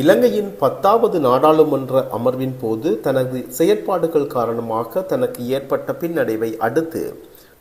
இலங்கையின் பத்தாவது நாடாளுமன்ற அமர்வின் போது தனது செயற்பாடுகள் காரணமாக தனக்கு ஏற்பட்ட பின்னடைவை அடுத்து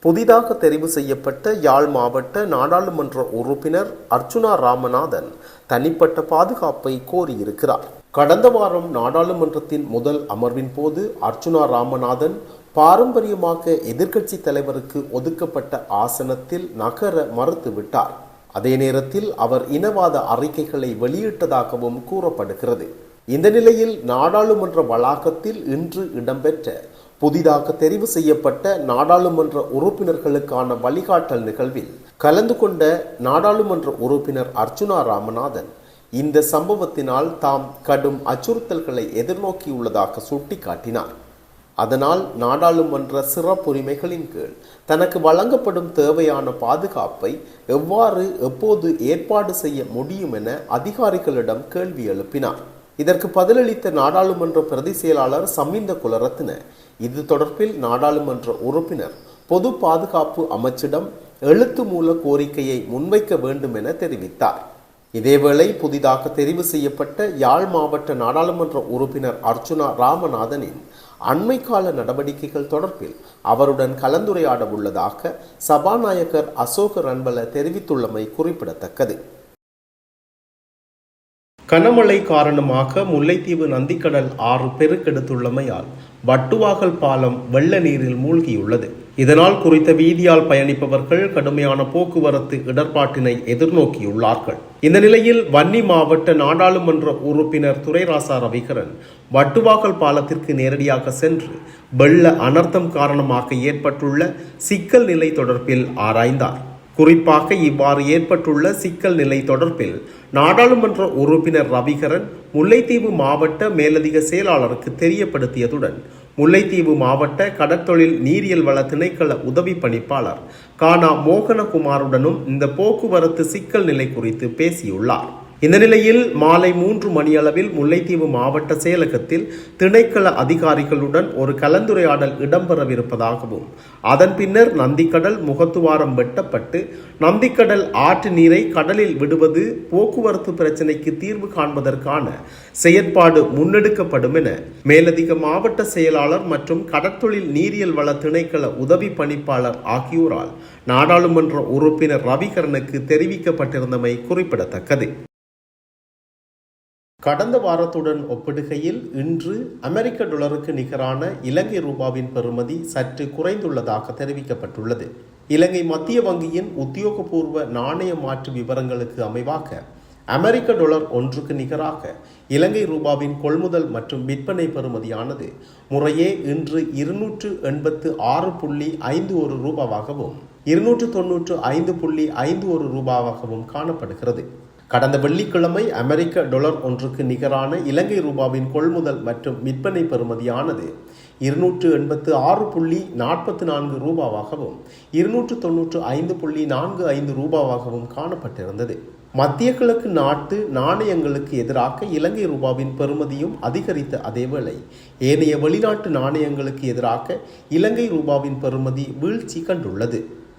புதிதாக தெரிவு செய்யப்பட்ட யாழ் மாவட்ட நாடாளுமன்ற உறுப்பினர் அர்ச்சுனா ராமநாதன் தனிப்பட்ட பாதுகாப்பை கோரியிருக்கிறார். கடந்த வாரம் நாடாளுமன்றத்தின் முதல் அமர்வின் போது அர்ச்சுனா ராமநாதன் பாரம்பரியமாக எதிர்க்கட்சி தலைவருக்கு ஒதுக்கப்பட்ட ஆசனத்தில் நகர மறுத்துவிட்டார். அதே நேரத்தில் அவர் இனவாத அறிக்கைகளை வெளியிட்டதாகவும் கூறப்படுகிறது. இந்த நிலையில் நாடாளுமன்ற வளாகத்தில் இன்று இடம்பெற்ற புதிதாக தெரிவு செய்யப்பட்ட நாடாளுமன்ற உறுப்பினர்களுக்கான வழிகாட்டல் நிகழ்வில் கலந்து கொண்ட நாடாளுமன்ற உறுப்பினர் அர்ச்சுனா ராமநாதன் இந்த சம்பவத்தினால் தாம் கடும் அச்சுறுத்தல்களை எதிர்நோக்கியுள்ளதாக சுட்டிக்காட்டினார். அதனால் நாடாளுமன்ற சிறப்புரிமைகளின் கீழ் தனக்கு வழங்கப்படும் தேவையான பாதுகாப்பை எவ்வாறு எப்போது ஏற்பாடு செய்ய முடியும் என அதிகாரிகளிடம் கேள்வி எழுப்பினார். இதற்கு பதிலளித்த நாடாளுமன்ற பிரதி செயலாளர் சமிந்த குலரத்ன இது தொடர்பில் நாடாளுமன்ற உறுப்பினர் பொது பாதுகாப்பு அமைச்சிடம் எழுத்து மூல கோரிக்கையை முன்வைக்க வேண்டும் என தெரிவித்தார். இதேவேளை புதிதாக தெரிவு செய்யப்பட்ட யாழ் மாவட்ட நாடாளுமன்ற உறுப்பினர் அர்ச்சுனா ராமநாதனின் அண்மைக்கால நடவடிக்கைகள் தொடர்பில் அவருடன் கலந்துரையாட உள்ளதாக சபாநாயகர் அசோக ரன்பல தெரிவித்துள்ளமை குறிப்பிடத்தக்கது. கனமழை காரணமாக முல்லைத்தீவு நந்திக்கடல் ஆறு பெருக்கெடுத்துள்ளமையால் வட்டுவாகல் பாலம் வெள்ள நீரில் மூழ்கியுள்ளது. இதனால் குறித்த வீதியால் பயணிப்பவர்கள் கடுமையான போக்குவரத்து இடர்பாட்டினை எதிர்நோக்கியுள்ளார்கள். இந்த நிலையில் வன்னி மாவட்ட நாடாளுமன்ற உறுப்பினர் துரைராசா ரவிகரன் வட்டுவாகல் பாலத்திற்கு நேரடியாக சென்று வெள்ள அனர்த்தம் காரணமாக ஏற்பட்டுள்ள சிக்கல் நிலை தொடர்பில் ஆராய்ந்தார். குறிப்பாக இவ்வாறு ஏற்பட்டுள்ள சிக்கல் நிலை தொடர்பில் நாடாளுமன்ற உறுப்பினர் ரவிகரன் முல்லைத்தீவு மாவட்ட மேலதிக செயலாளருக்கு தெரியப்படுத்தியதுடன் முல்லைத்தீவு மாவட்ட கடற்தொழில் நீரியல் வள திணைக்கள உதவி பணிப்பாளர் கானா மோகனகுமாருடனும் இந்த போக்குவரத்து சிக்கல் நிலை குறித்து பேசியுள்ளார். இந்த நிலையில் மாலை மூன்று மணியளவில் முல்லைத்தீவு மாவட்ட செயலகத்தில் திணைக்கள அதிகாரிகளுடன் ஒரு கலந்துரையாடல் இடம்பெறவிருப்பதாகவும் அதன் பின்னர் நந்திக்கடல் முகத்துவாரம் வெட்டப்பட்டு நந்திக்கடல் ஆற்று நீரை கடலில் விடுவது போக்குவரத்து பிரச்சினைக்கு தீர்வு காண்பதற்கான செயற்பாடு முன்னெடுக்கப்படும் என மேலதிக மாவட்ட செயலாளர் மற்றும் கடற்தொழில் நீரியல் வள திணைக்கள உதவி பணிப்பாளர் ஆகியோரால் நாடாளுமன்ற உறுப்பினர் ரவிகரனுக்கு தெரிவிக்கப்பட்டிருந்தமை குறிப்பிடத்தக்கது. கடந்த வாரத்துடன் ஒப்பிடுகையில் இன்று அமெரிக்க டாலருக்கு நிகரான இலங்கை ரூபாவின் பெறுமதி சற்று குறைந்துள்ளதாக தெரிவிக்கப்பட்டுள்ளது. இலங்கை மத்திய வங்கியின் உத்தியோகபூர்வ நாணய மாற்று விவரங்களுக்கு அமைவாக அமெரிக்க டாலர் ஒன்றுக்கு நிகராக இலங்கை ரூபாவின் கொள்முதல் மற்றும் விற்பனை பெறுமதியானது முறையே இன்று இருநூற்று எண்பத்து ஆறு புள்ளி ஐந்து ஒரு ரூபாவாகவும் இருநூற்று தொன்னூற்று ஐந்து புள்ளி ஐந்து ஒரு ரூபாவாகவும் காணப்படுகிறது. கடந்த வெள்ளிக்கிழமை அமெரிக்க டொலர் ஒன்றுக்கு நிகரான இலங்கை ரூபாவின் கொள்முதல் மற்றும் விற்பனை பெறுமதியானது இருநூற்று எண்பத்து ஆறு புள்ளி நாற்பத்தி நான்கு ரூபாவாகவும் இருநூற்று தொன்னூற்று ஐந்து புள்ளி நான்கு ஐந்து ரூபாவாகவும் காணப்பட்டிருந்தது. மத்திய கிழக்கு நாட்டு நாணயங்களுக்கு எதிராக இலங்கை ரூபாவின் பெறுமதியும் அதிகரித்த அதேவேளை ஏனைய வெளிநாட்டு நாணயங்களுக்கு எதிராக இலங்கை ரூபாவின் பெறுமதி வீழ்ச்சி கண்டுள்ளது.